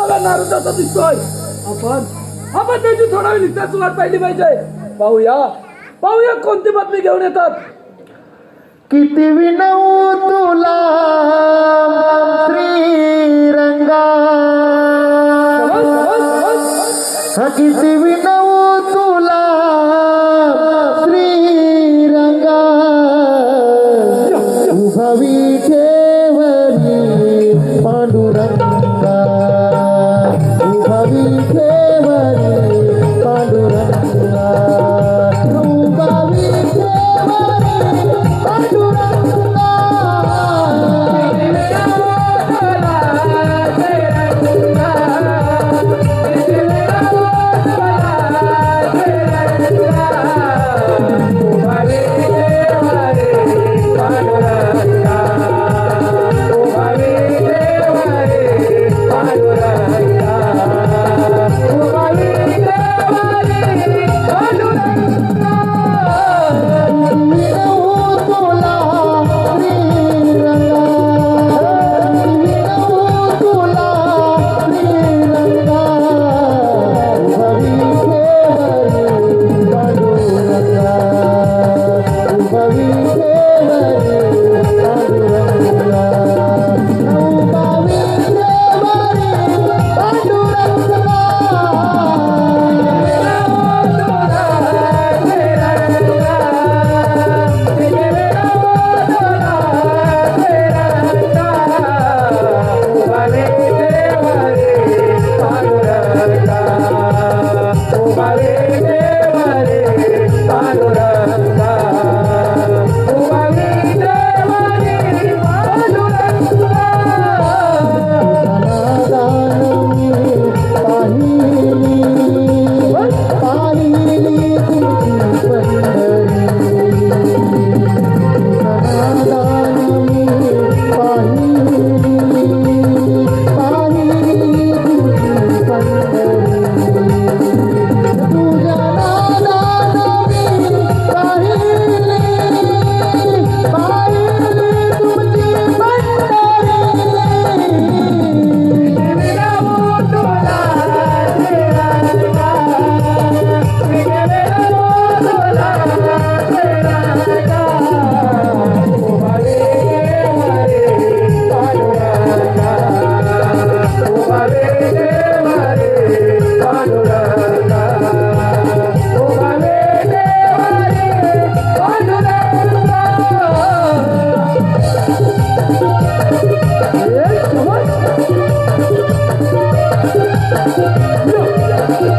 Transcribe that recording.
सगळा नारदाचा दिसतोय. आपण आपण त्याची थोडा वेळ निघताच वाट पाहिली पाहिजे. पाहूया पाहूया कोणती बातमी घेऊन येतात. किती विनवू तुला श्रीरंगा. समज, समज, समज. हा किती विनवू Look.